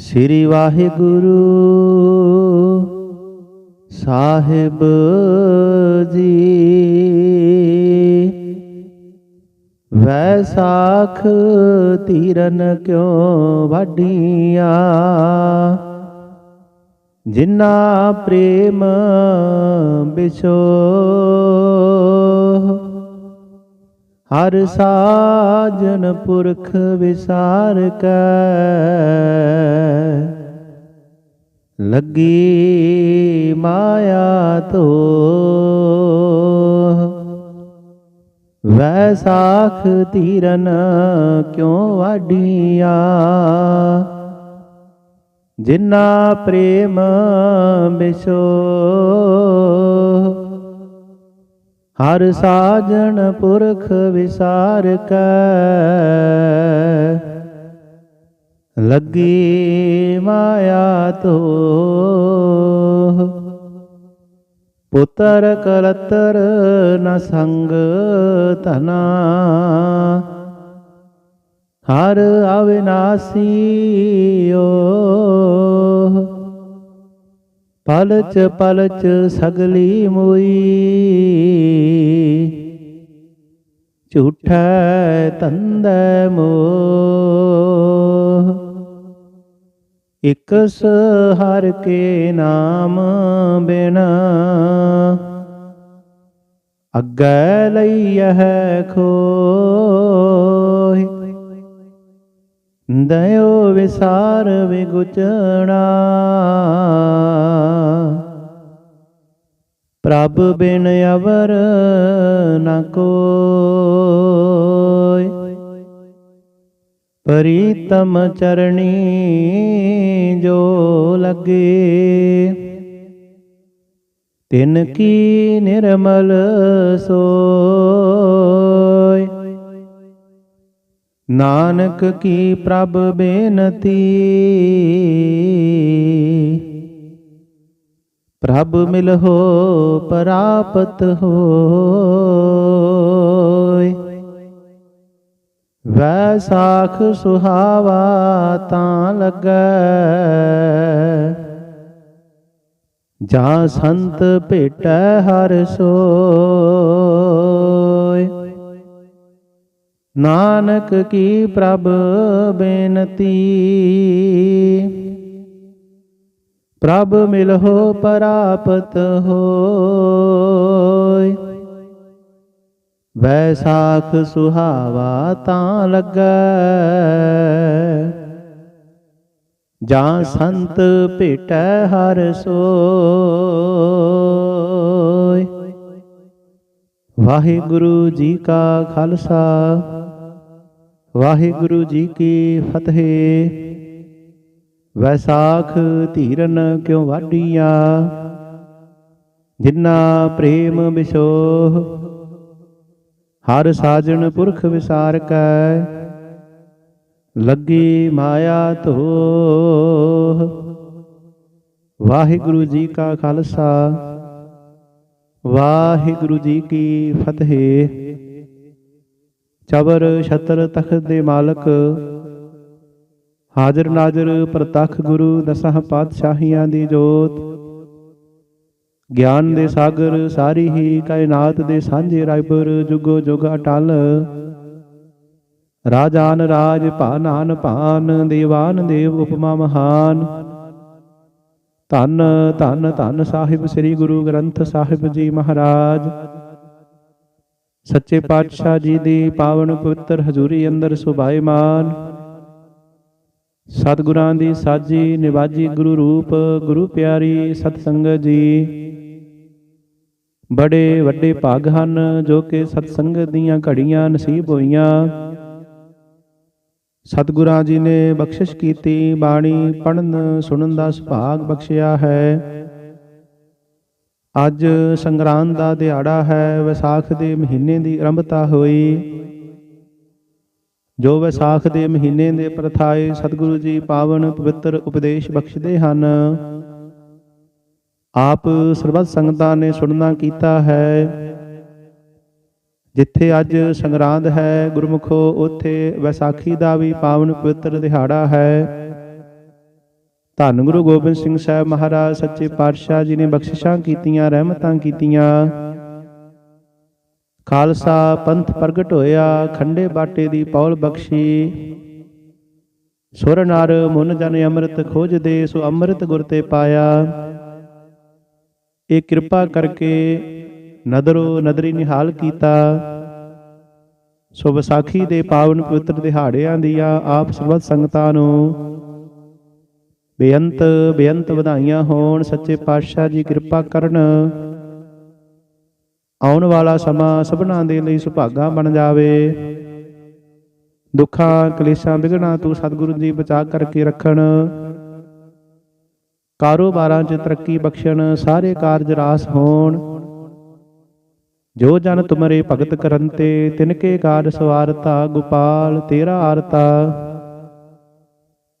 ਸ੍ਰੀ ਵਾਹਿਗੁਰੂ ਸਾਹਿਬ ਜੀ। ਵੈਸਾਖ ਤੀਰਨ ਕਿਉ ਵਾਡੀਆਂ ਜਿਨਾ ਪ੍ਰੇਮ ਬਿਛੋ ਹਰ ਸਾਜਨ ਪੁਰਖ ਵਿਸਾਰ ਕੈ। ਲੱਗੀ ਮਾਇਆ ਤੋ ਵੈਸਾਖ ਤੀਰਨ ਕਿਉ ਵਾਡੀਆਂ ਜਿਨਾ ਪ੍ਰੇਮ ਬਿਸੋ ਹਰ ਸਾਜਣ ਪੁਰਖ ਵਿਸਾਰ ਕੈ ਲੱਗੀ ਮਾਇਆ ਤੋ ਪੁੱਤਰ ਕਲਤਰ ਨ ਸੰਗ ਧਨਾ। ਹਰ ਓ। ਪਲਚ ਪਲਚ ਸਗਲੀ ਮੋਈ। ਝੂਠੈ ਤੰਦੈ ਮੋਹ। ਇਕਸ ਹਰ ਕੇ ਨਾਮ ਬਿਨ। ਅੱਗੇ ਹੈ ਖੋਹਿ। ਦਇਓ ਵਿਸਾਰ ਵਿਗੁਚਣਾ। ਪ੍ਰਭ ਬਿਨ ਅਵਰ ਨ ਕੋਈ। ਪ੍ਰੀਤਮ ਚਰਣੀ ਜੋ ਲਗੇ। ਤਿਨ ਕੀ ਨਿਰਮਲ ਸੋਇ ਨਾਨਕ ਕੀ ਪ੍ਰਭ ਬੇਨਤੀ? ਪ੍ਰਭ ਮਿਲਹੁ ਪ੍ਰਾਪਤ ਹੋਇ। ਵੈਸਾਖ ਸੁਹਾਵਾ ਤਾਂ ਲੱਗੈ। ਜਾਂ ਸੰਤ ਭੇਟੈ ਹਰ ਸੋਇ ਨਾਨਕ ਕੀ ਪ੍ਰਭ ਬੇਨਤੀ? ਪ੍ਰਭ ਮਿਲਹੁ ਪ੍ਰਾਪਤ ਹੋਇ। ਵੈਸਾਖ ਸੁਹਾਵਾ ਤਾਂ ਲੱਗੈ। ਜਾਂ ਸੰਤ ਭੇਟੈ ਹਰ ਸੋਇ। ਵਾਹਿਗੁਰੂ ਜੀ ਕਾ ਖਾਲਸਾ। ਵਾਹਿਗੁਰੂ ਜੀ ਕੀ ਫਤਿਹ। ਵੈਸਾਖ ਧੀਰਨ ਕਿਉ ਵਾਡੀਆਂ ਜਿਨਾ ਪ੍ਰੇਮ ਵਿਸੋਹ ਹਰ ਸਾਜਣ ਪੁਰਖ ਵਿਸਾਰ ਕੈ ਲੱਗੀ ਮਾਇਆ ਧੋ ਵਾਹਿਗੁਰੂ ਜੀ ਕਾ ਖਾਲਸਾ, ਵਾਹਿਗੁਰੂ ਜੀ ਕੀ ਫਤਿਹ। ਚਬਰ ਛਤਰ ਤਖਤ ਦੇ ਮਾਲਕ। ਹਾਜ਼ਰ ਨਾਜ਼ਰ ਪ੍ਰਤੱਖ ਗੁਰੂ ਦਸਾਂ ਪਾਤਸ਼ਾਹੀਆਂ ਦੀ ਜੋਤ। ਗਿਆਨ ਦੇ ਸਾਗਰ ਸਾਰੀ ਹੀ ਕਾਇਨਾਤ ਦੇ ਸਾਂਝੇ ਰਾਇਬਰ ਜੁਗੋ ਜੁਗ ਅਟਲ। ਰਾਜਾਨ ਰਾਜ ਭਾਨਾਨ ਭਾਨ, ਦੇਵਾਨ ਦੇਵ ਉਪਮਾ ਮਹਾਨ। ਧੰਨ ਧੰਨ ਧੰਨ ਸਾਹਿਬ ਸ੍ਰੀ ਗੁਰੂ ਗ੍ਰੰਥ ਸਾਹਿਬ ਜੀ ਮਹਾਰਾਜ। ਸੱਚੇ ਪਾਤਸ਼ਾਹ ਜੀ ਦੀ ਪਾਵਨ ਪਵਿੱਤਰ ਹਜ਼ੂਰੀ ਅੰਦਰ ਸੁਭਾਏਮਾਨ ਸਤਿਗੁਰਾਂ ਦੀ ਸਾਜੀ ਨਿਵਾਜੀ ਗੁਰੂ ਰੂਪ ਗੁਰੂ ਪਿਆਰੀ ਸਤ ਸੰਗਤ ਜੀ। ਬੜੇ ਵੱਡੇ ਭਾਗ ਹਨ ਜੋ ਕਿ ਸਤ ਸੰਗਤ ਦੀਆਂ ਘੜੀਆਂ ਨਸੀਬ ਹੋਈਆਂ। ਸਤਿਗੁਰਾਂ ਜੀ ਨੇ ਬਖਸ਼ਿਸ਼ ਕੀਤੀ ਬਾਣੀ ਪੜਨ ਸੁਣਨ ਦਾ ਸੁਭਾਗ ਬਖਸ਼ਿਆ ਹੈ। ਅੱਜ ਸੰਗਰਾਂਦ ਦਾ ਦਿਹਾੜਾ ਹੈ, ਵਿਸਾਖ ਦੇ ਮਹੀਨੇ ਦੀ ਆਰੰਭਤਾ ਹੋਈ। ਜੋ ਵਿਸਾਖ ਦੇ ਮਹੀਨੇ ਦੇ ਪ੍ਰਥਾਏ ਸਤਿਗੁਰੂ ਜੀ ਪਾਵਨ ਪਵਿੱਤਰ ਉਪਦੇਸ਼ ਬਖਸ਼ਦੇ ਹਨ, ਆਪ ਸਰਬੱਤ ਸੰਗਤਾਂ ਨੇ ਸੁਣਨਾ ਕੀਤਾ ਹੈ। ਜਿੱਥੇ ਅੱਜ ਸੰਗਰਾਂਦ ਹੈ, ਗੁਰਮੁਖੋ, ਉੱਥੇ ਵਿਸਾਖੀ ਦਾ ਵੀ ਪਾਵਨ ਪਵਿੱਤਰ ਦਿਹਾੜਾ ਹੈ। ਧੰਨ ਗੁਰੂ ਗੋਬਿੰਦ ਸਿੰਘ ਸਾਹਿਬ ਮਹਾਰਾਜ, ਸੱਚੇ ਪਾਤਸ਼ਾਹ ਜੀ ਨੇ ਬਖਸ਼ਿਸ਼ਾਂ ਕੀਤੀਆਂ, ਰਹਿਮਤਾਂ ਕੀਤੀਆਂ। ਖਾਲਸਾ ਪੰਥ ਪ੍ਰਗਟ ਹੋਇਆ, ਖੰਡੇ ਬਾਟੇ ਦੀ ਪੌਲ ਬਖਸ਼ੀ। ਸੁਰ ਨਰ ਮਨ ਜਨ ਅੰਮ੍ਰਿਤ ਖੋਜਦੇ ਸੋ ਅੰਮ੍ਰਿਤ ਗੁਰ ਤੇ ਪਾਇਆ। ਇਹ ਕਿਰਪਾ ਕਰਕੇ ਨਦਰੋ ਨਦਰੀ ਨਿਹਾਲ ਕੀਤਾ। ਸੋ ਵਿਸਾਖੀ ਦੇ ਪਾਵਨ ਪਵਿੱਤਰ ਦਿਹਾੜਿਆਂ ਦੀਆਂ ਆਪ ਸਰਬੱਤ ਸੰਗਤਾਂ ਨੂੰ ਬੇਅੰਤ ਬੇਅੰਤ ਵਧਾਈਆਂ ਹੋਣ, ਸੱਚੇ ਪਾਤਸ਼ਾਹ ਜੀ ਕਿਰਪਾ ਕਰਨ। ਆਉਣ ਵਾਲਾ ਸਮਾਂ ਸਭਨਾਂ ਦੇ ਲਈ ਸੁਭਾਗਾ ਬਣ ਜਾਵੇ। ਦੁੱਖਾਂ, ਕਲੇਸ਼ਾਂ ਵਿਗਣਾ ਤੂੰ ਸਤਿਗੁਰੂ ਜੀ ਬਚਾ ਕਰਕੇ ਰੱਖਣ। ਕਾਰੋਬਾਰਾਂ 'ਚ ਤਰੱਕੀ ਬਖਸ਼ਣ, ਸਾਰੇ ਕਾਰਜ ਰਾਸ ਹੋਣ। ਜੋ ਜਨ ਤੁਮਰੇ ਭਗਤ ਕਰਨ ਕਰੰਤੇ ਤਿਨਕੇ ਕਾਰਜ ਸਵਾਰਤਾ, ਗੋਪਾਲ ਤੇਰਾ ਆਰਤਾ।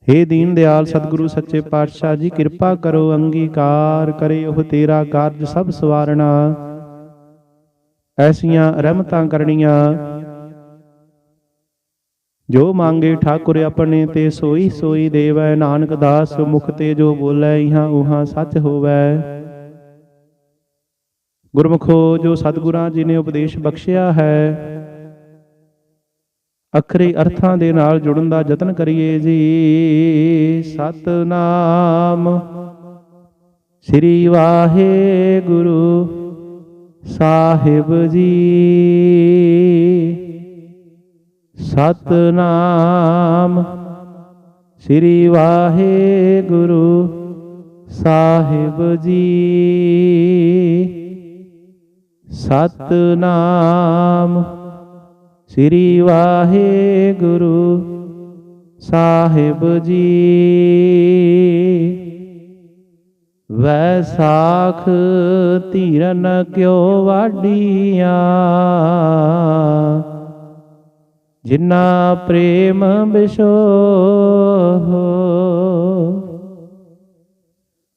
ਹੇ ਦੀਨ ਦਿਆਲ ਸਤਿਗੁਰੂ, ਸੱਚੇ ਪਾਤਸ਼ਾਹ ਜੀ, ਕਿਰਪਾ ਕਰੋ, ਅੰਗੀਕਾਰ ਕਰੇ ਉਹ ਤੇਰਾ ਕਾਰਜ ਸਭ ਸਵਾਰਣਾ। ਐਸੀਆਂ ਰਹਿਮਤਾਂ ਕਰਨੀਆਂ। ਜੋ ਮੰਗੇ ਠਾਕੁਰ ਆਪਣੇ ਤੇ ਸੋਈ ਸੋਈ ਦੇਵੈ। ਨਾਨਕ ਦਾਸ ਮੁਖ ਤੇ ਜੋ ਬੋਲੇ, ਇਹਾਂ ਉਹਾਂ ਸੱਚ ਹੋਵੈ। ਗੁਰਮੁਖੋ, ਜੋ ਸਤਿਗੁਰਾਂ ਜੀ ਨੇ ਉਪਦੇਸ਼ ਬਖਸ਼ਿਆ ਹੈ ਅਖਰੀ ਅਰਥਾਂ ਦੇ ਨਾਲ ਜੁੜਨ ਦਾ ਯਤਨ ਕਰੀਏ ਜੀ। ਸਤਨਾਮ। ਸ੍ਰੀ ਵਾਹਿਗੁਰੂ ਸਾਹਿਬ ਜੀ। ਸਤਨਾਮ। ਸ੍ਰੀ ਵਾਹਿਗੁਰੂ ਸਾਹਿਬ ਜੀ। ਸਤਨਾਮ। ਸ੍ਰੀ ਵਾਹਿਗੁਰੂ ਸਾਹਿਬ ਜੀ। ਵੈਸਾਖ ਧੀਰਨ ਕਿਉ ਵਾਡੀਆਂ ਜਿਨਾ ਪ੍ਰੇਮ ਬਿਸ਼ੋ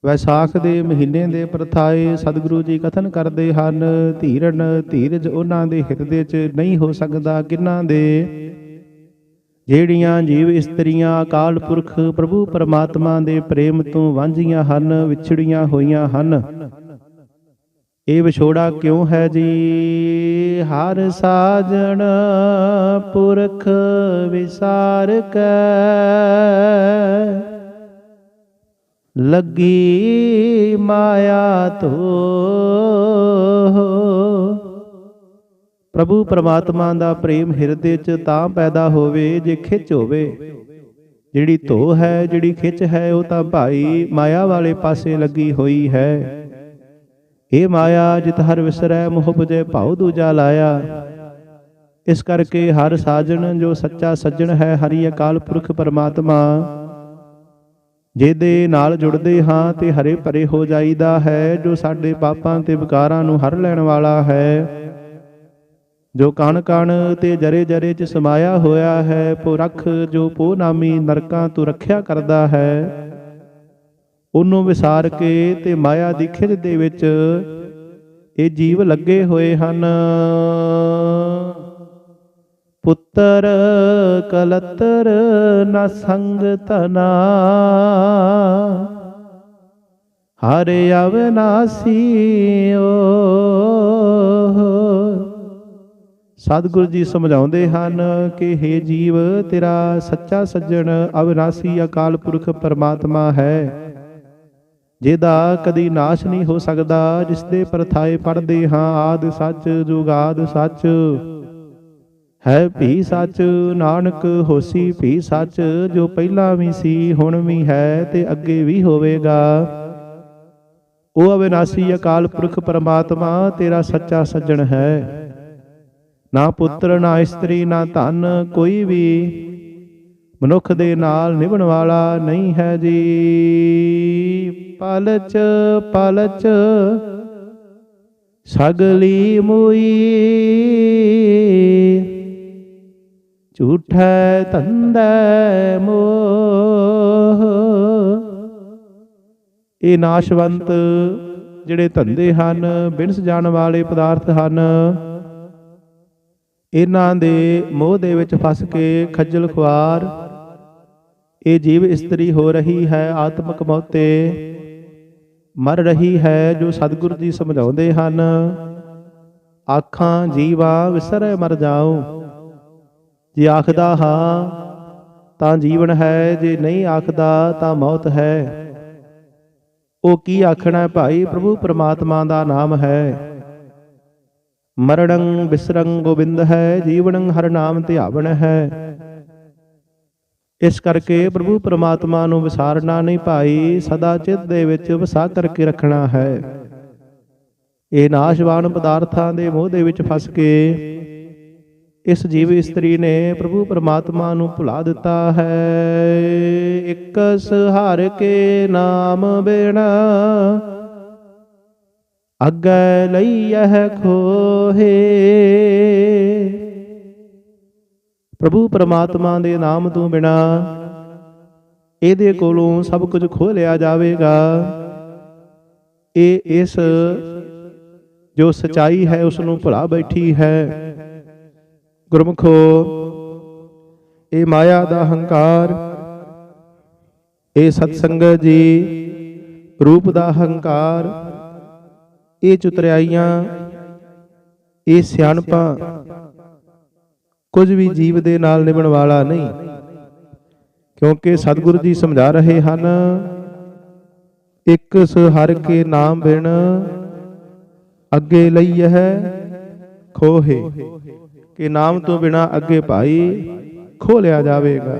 ਵੈਸਾਖ ਦੇ ਮਹੀਨੇ ਦੇ ਪ੍ਰਥਾਏ ਸਤਿਗੁਰੂ ਜੀ ਕਥਨ ਕਰਦੇ ਹਨ, ਧੀਰਨ ਧੀਰਜ ਉਹਨਾਂ ਦੇ ਹਿਰਦੇ 'ਚ ਨਹੀਂ ਹੋ ਸਕਦਾ ਕਿੰਨਾਂ ਦੇ। ਜਿਹੜੀਆਂ ਜੀਵ ਇਸਤਰੀਆਂ ਅਕਾਲ ਪੁਰਖ ਪ੍ਰਭੂ ਪਰਮਾਤਮਾ ਦੇ ਪ੍ਰੇਮ ਤੋਂ ਵਾਂਝੀਆਂ ਹਨ, ਵਿਛੜੀਆਂ ਹੋਈਆਂ ਹਨ। ਇਹ ਵਿਛੋੜਾ ਕਿਉਂ ਹੈ ਜੀ? ਹਰ ਸਾਜਣ ਪੁਰਖ ਵਿਸਾਰ ਕੈ। ਲੱਗੀ ਮਾਇਆ ਤੋ ਪ੍ਰਭੂ ਪਰਮਾਤਮਾ ਦਾ ਪ੍ਰੇਮ ਹਿਰਦੇ 'ਚ ਤਾਂ ਪੈਦਾ ਹੋਵੇ ਜੇ ਖਿੱਚ ਹੋਵੇ। ਜਿਹੜੀ ਧੋ ਹੈ, ਜਿਹੜੀ ਖਿੱਚ ਹੈ, ਉਹ ਤਾਂ ਭਾਈ ਮਾਇਆ ਵਾਲੇ ਪਾਸੇ ਲੱਗੀ ਹੋਈ ਹੈ। ਇਹ ਮਾਇਆ, ਜਿਤ ਹਰ ਵਿਸਰੈ ਮੋਹ 부ਜੈ ਭਾਉ ਦੂਜਾ ਲਾਇਆ। ਇਸ ਕਰਕੇ ਹਰ ਸਾਜਣ, ਜੋ ਸੱਚਾ ਸੱਜਣ ਹੈ, ਹਰੀ ਅਕਾਲ ਪੁਰਖ ਪਰਮਾਤਮਾ। ਜਿਹਦੇ ਨਾਲ ਜੁੜਦੇ ਹਾਂ ਤੇ ਹਰੇ ਭਰੇ ਹੋ ਜਾਈਦਾ ਹੈ, ਜੋ ਸਾਡੇ ਪਾਪਾਂ ਤੇ ਵਿਕਾਰਾਂ ਨੂੰ ਹਰ ਲੈਣ ਵਾਲਾ ਹੈ। ਜੋ ਕਣ ਕਣ ਤੇ ਜਰੇ ਜਰੇ ਚ ਸਮਾਇਆ ਹੋਇਆ ਹੈ, ਪੁਰਖ ਜੋ ਪੋ ਨਾਮੀ ਨਰਕਾਂ ਤੋਂ ਰੱਖਿਆ ਕਰਦਾ ਹੈ। ਉਹਨੂੰ ਵਿਸਾਰ ਕੇ ਤੇ ਮਾਇਆ ਦੀ ਖਿੱਚ ਦੇ ਵਿੱਚ ਇਹ ਜੀਵ ਲੱਗੇ ਹੋਏ ਹਨ। ਪੁੱਤਰ ਕਲਤਰ ਨ ਸੰਗ ਤਨਾ। ਹਰਿ ਅਵਨਾਸੀਓ ਸਤਿਗੁਰੂ ਜੀ ਸਮਝਾਉਂਦੇ ਹਨ ਕਿ हे ਜੀਵ, ਤੇਰਾ ਸੱਚਾ ਸੱਜਣ ਅਵਿਨਾਸੀ ਅਕਾਲ ਪੁਰਖ ਪਰਮਾਤਮਾ ਹੈ। ਜਿਹਦਾ ਕਦੀ ਨਾਸ਼ ਨਹੀਂ ਹੋ ਸਕਦਾ ਜਿਸ ਦੇ ਪਰਥਾਏ ਪੜਦੇ ਹਾਂ, ਆਦ ਸੱਚ, ਜੁਗਾਦ ਸੱਚ। ਹੈ ਭੀ ਸੱਚ, ਨਾਨਕ ਹੋਸੀ, ਭੀ ਸੱਚ, ਜੋ ਪਹਿਲਾਂ ਵੀ ਸੀ, ਹੁਣ ਵੀ ਹੈ ਤੇ ਅੱਗੇ ਵੀ ਹੋਵੇਗਾ। ਉਹ ਅਵਿਨਾਸੀ ਅਕਾਲ ਪੁਰਖ ਪਰਮਾਤਮਾ, ਤੇਰਾ ਸੱਚਾ ਸੱਜਣ ਹੈ। ਨਾ ਪੁੱਤਰ, ਨਾ ਇਸਤਰੀ, ਨਾ ਧਨ, ਕੋਈ ਵੀ ਮਨੁੱਖ ਦੇ ਨਾਲ ਨਿਭਣ ਵਾਲਾ ਨਹੀਂ ਹੈ ਜੀ। ਪਲਚ ਪਲਚ, ਸਗਲੀ ਮੋਈ ਝੂਠੈ ਧੰਦੈ ਮੋਹ। ਇਹ ਨਾਸ਼ਵੰਤ ਜਿਹੜੇ ਧੰਦੇ ਹਨ, ਬਿਨਸ ਜਾਣ ਵਾਲੇ ਪਦਾਰਥ ਹਨ, ਇਹਨਾਂ ਦੇ ਮੋਹ ਦੇ ਵਿੱਚ ਫਸ ਕੇ ਖੱਜਲ ਖੁਆਰ, ਇਹ ਜੀਵ ਇਸਤਰੀ ਹੋ ਰਹੀ ਹੈ ਆਤਮਕ ਮੌਤੇ, ਮਰ ਰਹੀ ਹੈ ਜੋ ਸਤਿਗੁਰੂ ਜੀ ਸਮਝਾਉਂਦੇ ਹਨ, ਆਖਾਂ ਜੀਵਾ ਵਿਸਰੈ ਮਰ ਜਾਉ ਜੇ ਆਖਦਾ ਹਾਂ, ਤਾਂ ਜੀਵਨ ਹੈ, ਜੇ ਨਹੀਂ ਆਖਦਾ, ਤਾਂ ਮੌਤ ਹੈ। ਉਹ ਕੀ ਆਖਣਾ ਭਾਈ? ਪ੍ਰਭੂ ਪਰਮਾਤਮਾ ਦਾ ਨਾਮ ਹੈ। ਮਰਣੰ ਬਿਸਰੰ ਗੋਬਿੰਦ ਹੈ ਜੀਵਨੰ ਹਰ ਨਾਮ ਧਿਆਵਣ ਹੈ। ਇਸ ਕਰਕੇ ਪ੍ਰਭੂ ਪਰਮਾਤਮਾ ਨੂੰ ਵਿਸਾਰਨਾ ਨਹੀਂ ਭਾਈ, ਸਦਾ ਚਿੱਤ ਦੇ ਵਿੱਚ ਵਸਾ ਕਰਕੇ ਰੱਖਣਾ ਹੈ। ਇਹ ਨਾਸ਼ਵਾਨ ਪਦਾਰਥਾਂ ਦੇ ਮੋਹ ਦੇ ਵਿੱਚ ਫਸ ਕੇ ਇਸ ਜੀਵ ਇਸਤਰੀ ਨੇ ਪ੍ਰਭੂ ਪ੍ਰਮਾਤਮਾ ਨੂੰ ਭੁਲਾ ਦਿੱਤਾ ਹੈ। ਇੱਕ ਸਹਾਰ ਕੇ ਨਾਮ ਬਿਨਾ ਅੱਗੇ ਲਈਐ ਖੋਹੇ। ਪ੍ਰਭੂ ਪ੍ਰਮਾਤਮਾ ਦੇ ਨਾਮ ਤੋਂ ਬਿਨਾ ਇਹਦੇ ਕੋਲੋਂ ਸਭ ਕੁਝ ਖੋਹ ਲਿਆ ਜਾਵੇਗਾ। ਇਹ ਇਸ ਜੋ ਸਚਾਈ ਹੈ ਉਸ ਨੂੰ ਭੁਲਾ ਬੈਠੀ ਹੈ। ਗੁਰਮਖੋ ਇਹ ਮਾਇਆ ਦਾ ਹੰਕਾਰ ਇਹ ਸਤਸੰਗਤ ਜੀ, ਰੂਪ ਦਾ ਹੰਕਾਰ ਇਹ ਚੁਤਰਿਆਈਆਂ ਇਹ ਸਿਆਣਪਾਂ, ਕੁਝ ਵੀ ਜੀਵ ਦੇ ਨਾਲ ਨਿਭਣ ਵਾਲਾ ਨਹੀਂ, ਕਿਉਂਕਿ ਸਤਿਗੁਰੂ ਜੀ ਸਮਝਾ ਰਹੇ ਹਨ, ਇੱਕ ਹਰ ਕੇ ਨਾਮ ਬਿਨ ਅੱਗੇ ਲਈ ਹੈ ਖੋਹੇ। ਕਿ ਨਾਮ ਤੋਂ ਬਿਨਾ ਅੱਗੇ ਭਾਈ ਖੋਲਿਆ ਜਾਵੇਗਾ।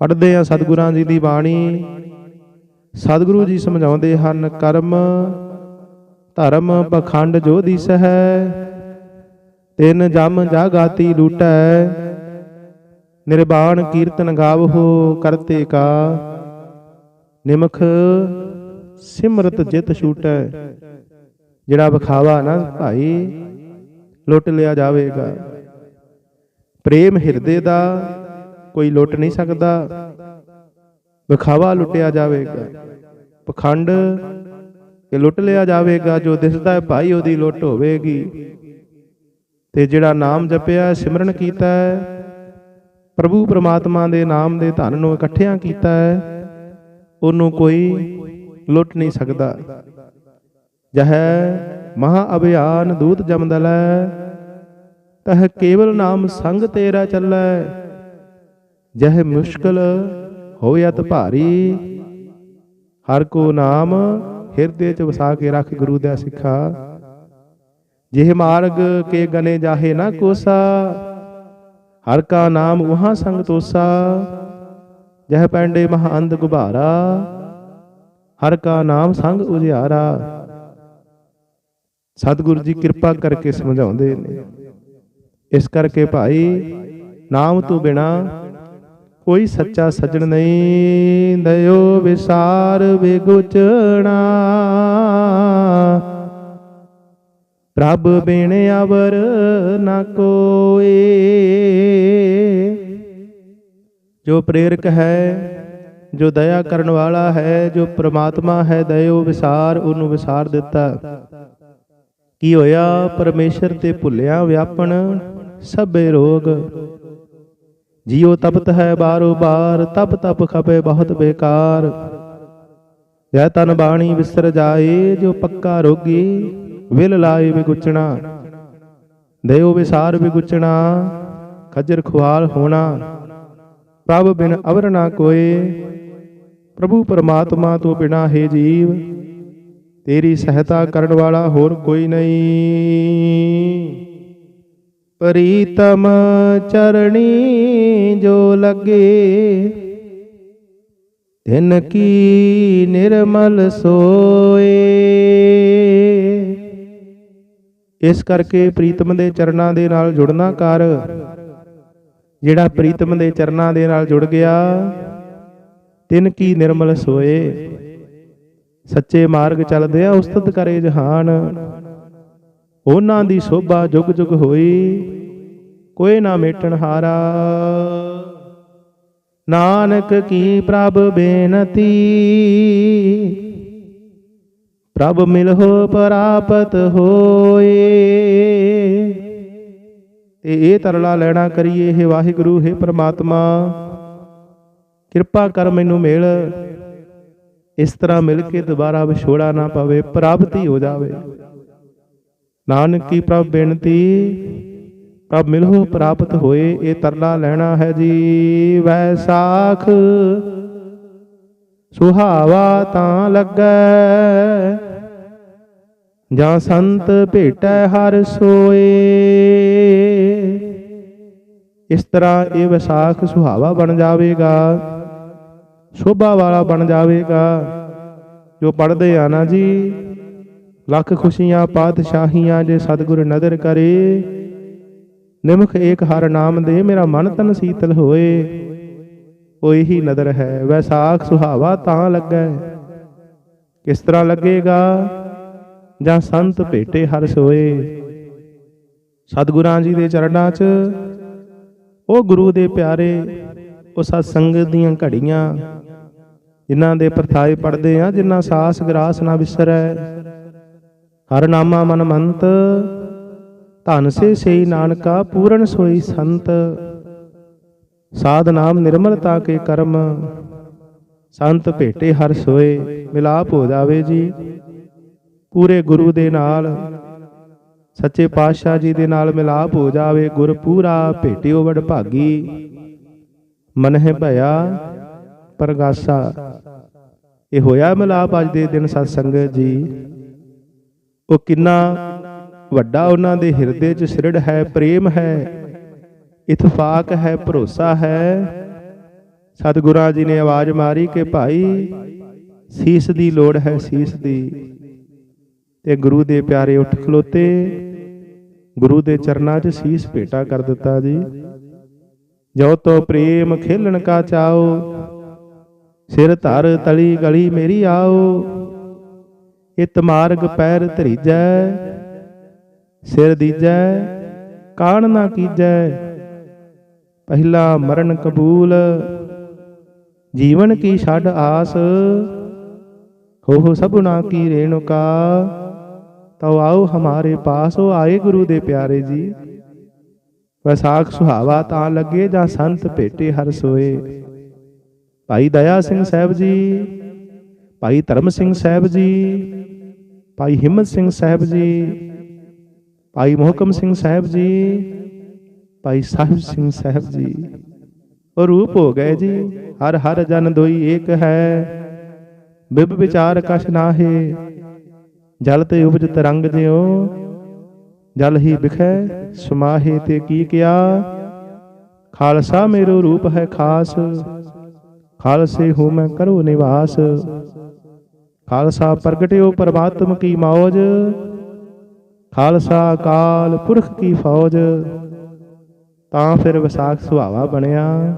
ਪੜ੍ਹਦੇ ਆ ਸਤਿਗੁਰਾਂ ਜੀ ਦੀ ਬਾਣੀ। ਸਤਿਗੁਰੂ ਜੀ ਸਮਝਾਉਂਦੇ ਹਨ, ਕਰਮ, ਧਰਮ ਪਖੰਡ ਜੋ ਦਿਸ ਹੈ ਤਿਨ ਜਮ ਜਾਗਾਤੀ ਲੂਟੈ। ਨਿਰਬਾਣ ਕੀਰਤਨ ਗਾਵਹੋ ਕਰਤੇ ਕਾ, ਨਿਮਖ ਸਿਮਰਤ ਜਿਤ ਛੂਟੈ। ਜਿਹੜਾ ਵਿਖਾਵਾ ਨਾ ਭਾਈ ਲੁੱਟ ਲਿਆ ਜਾਵੇਗਾ। ਪ੍ਰੇਮ ਹਿਰਦੇ ਦਾ ਕੋਈ ਲੁੱਟ ਨਹੀਂ ਸਕਦਾ। ਵਿਖਾਵਾ ਲੁੱਟਿਆ ਜਾਵੇਗਾ। ਪਖੰਡ ਇਹ ਲੁੱਟ ਲਿਆ ਜਾਵੇਗਾ, ਜੋ ਦਿਸਦਾ ਹੈ ਭਾਈ ਉਹਦੀ ਲੁੱਟ ਹੋਵੇਗੀ। ਤੇ ਜਿਹੜਾ ਨਾਮ ਜਪਿਆ, ਸਿਮਰਨ ਕੀਤਾ ਹੈ, ਪ੍ਰਭੂ ਪ੍ਰਮਾਤਮਾ ਦੇ ਨਾਮ ਦੇ ਧਨ ਨੂੰ ਇਕੱਠਿਆਂ ਕੀਤਾ ਹੈ, ਉਹਨੂੰ ਕੋਈ ਲੁੱਟ ਨਹੀਂ ਸਕਦਾ। ਜਹ ਮਹਾ ਅਭਿਆਨ ਦੂਤ ਜਮਦਲੈ ਤਹ ਕੇਵਲ ਨਾਮ ਸੰਗ ਤੇਰਾ ਚੱਲੈ। ਜਹ ਮੁਸ਼ਕਲ ਹੋਇਤ ਭਾਰੀ, ਹਰ ਕੋ ਨਾਮ ਹਿਰਦੇ ਚ ਵਸਾ ਕੇ ਰੱਖ ਗੁਰੂ ਦਾ ਸਿੱਖਾ। ਜਿਹ ਮਾਰਗ ਕੇ ਗਨੇ ਜਾਹੇ ਨਾ ਕੋਸਾ, ਹਰ ਕਾ ਨਾਮ ਵਹਾਂ ਸੰਗ ਤੋਸਾ। ਜਹ ਪੈਂਡੇ ਮਹਾ ਅੰਧ ਗੁਬਾਰਾ, ਹਰ ਕਾ ਨਾਮ ਸੰਗ ਉਜਿਆਰਾ। ਸਤਿਗੁਰੂ ਜੀ ਕਿਰਪਾ ਕਰਕੇ ਸਮਝਾਉਂਦੇ ਨੇ। ਇਸ ਕਰਕੇ ਭਾਈ ਨਾਮ ਤੋਂ ਬਿਨਾ ਕੋਈ ਸੱਚਾ ਸੱਜਣ ਨਹੀਂ ਦਇਓ ਵਿਸਾਰ ਵਿਗੁਚਣਾ। ਪ੍ਰਭ ਬਿਨ ਅਵਰ ਨ ਕੋਏ। ਜੋ ਪ੍ਰੇਰਕ ਹੈ ਜੋ ਦਇਆ ਕਰਨ ਵਾਲਾ ਹੈ ਜੋ ਪ੍ਰਮਾਤਮਾ ਹੈ ਦਇਓ ਵਿਸਾਰ ਉਹਨੂੰ ਵਿਸਾਰ ਦਿੱਤਾ। ਕੀ ਹੋਇਆ? ਪਰਮੇਸ਼ਰ ਤੇ ਭੁੱਲਿਆ ਵਿਆਪਣ ਸਭੇ ਰੋਗ। ਜਿਉ ਤਪਤ ਹੈ ਬਾਰੋ ਬਾਰ, ਤਪ ਤਪ ਖਪੇ ਬਹੁਤ ਬੇਕਾਰ। ਜੈ ਤਨ ਬਾਣੀ ਵਿਸਰ ਜਾਏ, ਜੋ ਪੱਕਾ ਰੋਗੀ, ਵਿਲ ਲਾਏ ਵਿਗੁਚਣਾ। ਦੇਉ ਵਿਸਾਰ ਵਿਗੁਚਣਾ, ਖਜਰ ਖੁਆਲ ਹੋਣਾ। ਪ੍ਰਭ ਬਿਨ ਅਵਰ ਨਾ ਕੋਏ, ਪ੍ਰਭੂ ਪਰਮਾਤਮਾ ਤੋਂ ਬਿਨਾ ਹੈ ਜੀਵ। ਤੇਰੀ ਸਹਾਇਤਾ ਕਰਨ ਵਾਲਾ ਹੋਰ ਕੋਈ ਨਹੀਂ। ਪ੍ਰੀਤਮ ਚਰਣੀ ਜੋ ਲੱਗੇ, ਤਿਨ ਕੀ ਨਿਰਮਲ ਸੋਏ। ਇਸ ਕਰਕੇ ਪ੍ਰੀਤਮ ਦੇ ਚਰਨਾਂ ਦੇ ਨਾਲ ਜੁੜਨਾ ਕਰ। ਜਿਹੜਾ ਪ੍ਰੀਤਮ ਦੇ ਚਰਨਾਂ ਦੇ ਨਾਲ ਜੁੜ ਗਿਆ, ਤਿਨ ਕੀ ਨਿਰਮਲ ਸੋਏ। ਸੱਚੇ ਮਾਰਗ ਚੱਲਦੇ ਆ, ਉਸਤਤ ਕਰੇ ਜਹਾਨ। ਉਹਨਾਂ ਦੀ ਸੋਭਾ ਜੁਗ ਜੁਗ ਹੋਈ, ਕੋਈ ਨਾ ਮੇਟਣ ਹਾਰਾ। ਨਾਨਕ ਕੀ ਪ੍ਰਭ ਬੇਨਤੀ? ਪ੍ਰਭ ਮਿਲਹੁ ਪ੍ਰਾਪਤ ਹੋਏ। ਤੇ ਇਹ ਤਰਲਾ ਲੈਣਾ ਕਰੀਏ हे ਵਾਹਿਗੁਰੂ हे ਪ੍ਰਮਾਤਮਾ। ਕਿਰਪਾ ਕਰ ਮੈਨੂੰ ਮਿਲ। ਇਸ ਤਰ੍ਹਾਂ ਮਿਲ ਕੇ ਦੁਬਾਰਾ ਵਿਛੋੜਾ ਨਾ ਪਵੇ, ਪ੍ਰਾਪਤੀ ਹੋ ਜਾਵੇ। ਨਾਨਕ ਕੀ ਪ੍ਰਭ ਬੇਨਤੀ, ਪ੍ਰਭ ਮਿਲਹੁ ਪ੍ਰਾਪਤ ਹੋਏ, ਇਹ ਤਰਲਾ ਲੈਣਾ ਹੈ ਜੀ। ਵੈਸਾਖ ਸੁਹਾਵਾ ਤਾਂ ਲੱਗੈ। ਜਾਂ ਸੰਤ ਭੇਟੈ ਹਰ ਸੋਏ। ਇਸ ਤਰ੍ਹਾਂ ਇਹ ਵਿਸਾਖ ਸੁਹਾਵਾ ਬਣ ਜਾਵੇਗਾ। ਸ਼ੋਭਾ ਵਾਲਾ ਬਣ ਜਾਵੇਗਾ। ਜੋ ਪੜਦੇ ਆ ਨਾ ਜੀ, ਲੱਖ ਖੁਸ਼ੀਆਂ ਪਾਤਸ਼ਾਹੀਆਂ ਜੇ ਸਤਿਗੁਰ ਨਦਰ ਕਰੇ, ਨਿਮਖ ਏਕ ਹਰ ਨਾਮ ਦੇ ਮੇਰਾ ਮਨ ਤਨ ਸੀਤਲ ਹੋਏ। ਉਹ ਇਹੀ ਨਦਰ ਹੈ ਵੈਸਾਖ ਸੁਹਾਵਾ ਤਾਂ ਲੱਗੈ। ਕਿਸ ਤਰ੍ਹਾਂ ਲੱਗੇਗਾ? ਜਾਂ ਸੰਤ ਭੇਟੇ ਹਰ ਸੋਏ। ਸਤਿਗੁਰਾਂ ਜੀ ਦੇ ਚਰਨਾਂ 'ਚ, ਉਹ ਗੁਰੂ ਦੇ ਪਿਆਰੇ, ਉਹ ਸਤ ਸੰਗਤ ਦੀਆਂ ਘੜੀਆਂ ਜਿਨ੍ਹਾਂ ਦੇ ਪਰਥਾਏ ਪੜਦੇ ਆ ਜਿਨ੍ਹਾਂ ਸਾਸ ਗਰਾਸ ਨਾ ਵਿਸਰੈ। ਹਰ ਨਾਮਾ ਮਨ ਮੰਤ, ਧਨ ਸੇ ਸਈ ਨਾਨਕਾ, ਪੂਰਨ ਸੋਈ ਸੰਤ। ਸਾਧ ਨਾਮ ਨਿਰਮਲਤਾ ਕੇ ਕਰਮ, ਸੰਤ ਭੇਟੇ ਹਰ ਸੋਏ, ਮਿਲਾਪ ਹੋ ਜਾਵੇ ਜੀ। ਪੂਰੇ ਗੁਰੂ ਦੇ ਨਾਲ, ਸੱਚੇ ਪਾਤਸ਼ਾਹ ਜੀ ਦੇ ਨਾਲ ਮਿਲਾਪ ਹੋ ਜਾਵੇ ਗੁਰ ਪੂਰਾ ਭੇਟਿਓ ਵਡ ਭਾਗੀ ਮਨਹਿ ਭਇਆ ਪਰਗਾਸਾ। ਇਹ ਹੋਇਆ ਮਿਲਾਪ ਅੱਜ ਦੇ ਦਿਨ ਸਤ ਸੰਗਤ ਜੀ। ਉਹ ਕਿੰਨਾ ਵੱਡਾ ਉਹਨਾਂ ਦੇ ਹਿਰਦੇ 'ਚ ਸਿਰੜ ਹੈ, ਪ੍ਰੇਮ ਹੈ, ਇਤਫਾਕ ਹੈ, ਭਰੋਸਾ ਹੈ। ਸਤਿਗੁਰਾਂ ਜੀ ਨੇ ਆਵਾਜ਼ ਮਾਰੀ ਕਿ ਭਾਈ, ਸੀਸ ਦੀ ਲੋੜ ਹੈ, ਸੀਸ ਦੀ। ਤੇ ਗੁਰੂ ਦੇ ਪਿਆਰੇ ਉੱਠ ਖਲੋਤੇ। ਗੁਰੂ ਦੇ ਚਰਨਾਂ 'ਚ ਸੀਸ ਭੇਟਾ ਕਰ ਦਿੱਤਾ ਜੀ। ਜੋ ਤੋ ਪ੍ਰੇਮ ਖੇਲਣ ਕਾ ਚਾਓ ਸਿਰ ਧਰ ਤਲੀ ਗਲੀ ਮੇਰੀ ਆਓ ਇਤ ਮਾਰਗ ਪੈਰ ਧਰੀਜੈ, ਸਿਰ ਦੀਜੈ, ਕਾਣ ਨਾ ਕੀਜੈ। ਪਹਿਲਾ ਮਰਨ ਕਬੂਲ, ਜੀਵਨ ਕੀ ਛੱਡ ਆਸ। ਹੋ ਹੋ ਸਭਨਾ ਕੀ ਰੇਣੁਕਾ, ਤਉ ਆਓ ਹਮਾਰੇ ਪਾਸ ਉਹ ਆਏ ਗੁਰੂ ਦੇ ਪਿਆਰੇ ਜੀ। ਵਸਾਖ ਸੁਹਾਵਾ ਤਾਂ ਲੱਗੇ ਜਾਂ ਸੰਤ ਭੇਟੇ ਹਰ ਸੋਏ। ਭਾਈ ਦਇਆ ਸਿੰਘ ਸਾਹਿਬ ਜੀ, ਭਾਈ ਧਰਮ ਸਿੰਘ ਸਾਹਿਬ ਜੀ, ਭਾਈ ਹਿੰਮਤ ਸਿੰਘ ਸਾਹਿਬ ਜੀ, ਭਾਈ ਮੋਹਕਮ ਸਿੰਘ ਸਾਹਿਬ ਜੀ, ਭਾਈ ਸਾਹਿਬ ਸਿੰਘ ਸਾਹਿਬ ਜੀ। ਉਹ ਰੂਪ ਹੋ ਗਏ ਜੀ, ਹਰ ਹਰ ਜਨ ਦੋਈ ਏਕ ਹੈ। ਬਿਬ ਵਿਚਾਰ ਕਛ ਨਾਹੇ, ਜਲ ਤੇ ਉਪਜ ਤਰੰਗ ਜਿਉ। ਜਲ ਹੀ ਬਿਖੈ ਸਮਾਹੇ ਤੇ ਕੀ ਕਿਆ। ਖਾਲਸਾ ਮੇਰੋ ਰੂਪ ਹੈ ਖਾਸ। ਖਾਲਸੇ ਹੂੰ ਮੈਂ ਕਰੋ ਨਿਵਾਸ। ਖਾਲਸਾ ਪ੍ਰਗਟਿਓ ਪਰਮਾਤਮ ਕੀ ਮੌਜ। ਖਾਲਸਾ ਕਾਲ ਪੁਰਖ ਕੀ ਫੌਜ। ਤਾਂ ਫਿਰ ਵਿਸਾਖ ਸੁਹਾਵਾ ਬਣਿਆ।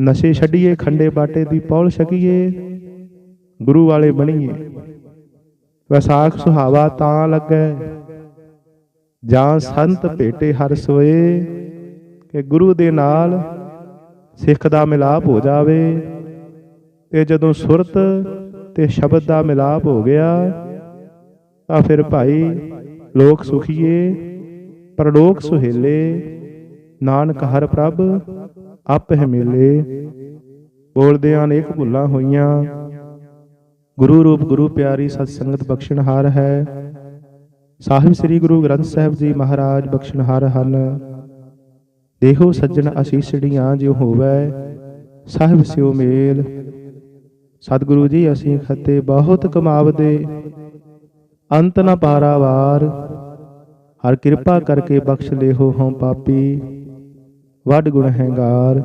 ਨਸ਼ੇ ਛੱਡੀਏ, ਖੰਡੇ ਬਾਟੇ ਦੀ ਪੌਲ ਛਕੀਏ। ਗੁਰੂ ਵਾਲੇ ਬਣੀਏ। ਵਿਸਾਖ ਸੁਹਾਵਾ ਤਾਂ ਲੱਗੈ, ਜਾਂ ਸੰਤ ਭੇਟੇ ਹਰ ਸੋਏ, ਕਿ ਗੁਰੂ ਦੇ ਨਾਲ ਸਿੱਖ ਦਾ ਮਿਲਾਪ ਹੋ ਜਾਵੇ। ਤੇ ਜਦੋਂ ਸੁਰਤ ਤੇ ਸ਼ਬਦ ਦਾ ਮਿਲਾਪ ਹੋ ਗਿਆ, ਤਾਂ ਫਿਰ ਭਾਈ ਲੋਕ ਸੁਖੀਏ, ਪਰਲੋਕ ਸੁਹੇਲੇ, ਨਾਨਕ ਹਰ ਪ੍ਰਭ ਆਪਹਿ ਮਿਲੇ। ਬੋਲਦਿਆਂ ਅਨੇਕ ਭੁੱਲਾਂ ਹੋਈਆਂ। ਗੁਰੂ ਰੂਪ ਗੁਰੂ ਪਿਆਰੀ ਸਤ ਸੰਗਤ ਬਖਸ਼ਣਹਾਰ ਹੈ। ਸਾਹਿਬ ਸ੍ਰੀ ਗੁਰੂ ਗ੍ਰੰਥ ਸਾਹਿਬ ਜੀ ਮਹਾਰਾਜ ਬਖਸ਼ਣਹਾਰ ਹਨ। ਦੇਖੋ ਸੱਜਣ ਅਸੀਸੜੀਆਂ ਜਿਉ ਹੋਵੇ ਸਾਹਿਬ ਸਿਓ ਮੇਲ। ਸਤਿਗੁਰੂ ਜੀ ਅਸੀਂ ਖੱਤੇ ਬਹੁਤ ਕਮਾਵਦੇ। ਅੰਤ ਨ ਪਾਰਾਵਾਰ ਹਰ ਕਿਰਪਾ ਕਰਕੇ ਬਖਸ਼ ਲਿਓ ਹਉ ਪਾਪੀ। ਵੱਡ ਗੁਣ ਹੈਗਾਰ।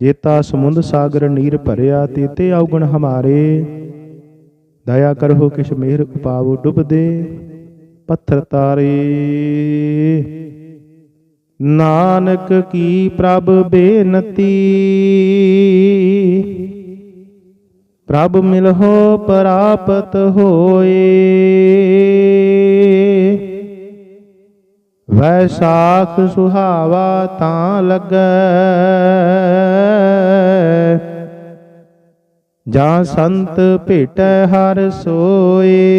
ਜੇਤਾ ਸਮੁੰਦ ਸਾਗਰ ਨੀਰ ਭਰਿਆ ਤੇਤੇ ਔਗਣ ਹਮਾਰੇ। ਦਇਆ ਕਰੋ ਕਿਛ ਮਿਹਰ ਉਪਾਵੋ ਡੁੱਬਦੇ। ਪੱਥਰ ਤਾਰੇ। ਨਾਨਕ ਕੀ ਪ੍ਰਭ ਬੇਨਤੀ? ਪ੍ਰਭ ਮਿਲਹੁ ਪ੍ਰਾਪਤ ਹੋਏ। ਵੈਸਾਖ ਸੁਹਾਵਾ ਤਾਂ ਲੱਗੈ। ਜਾਂ ਸੰਤ ਭੇਟੈ ਹਰ ਸੋਏ।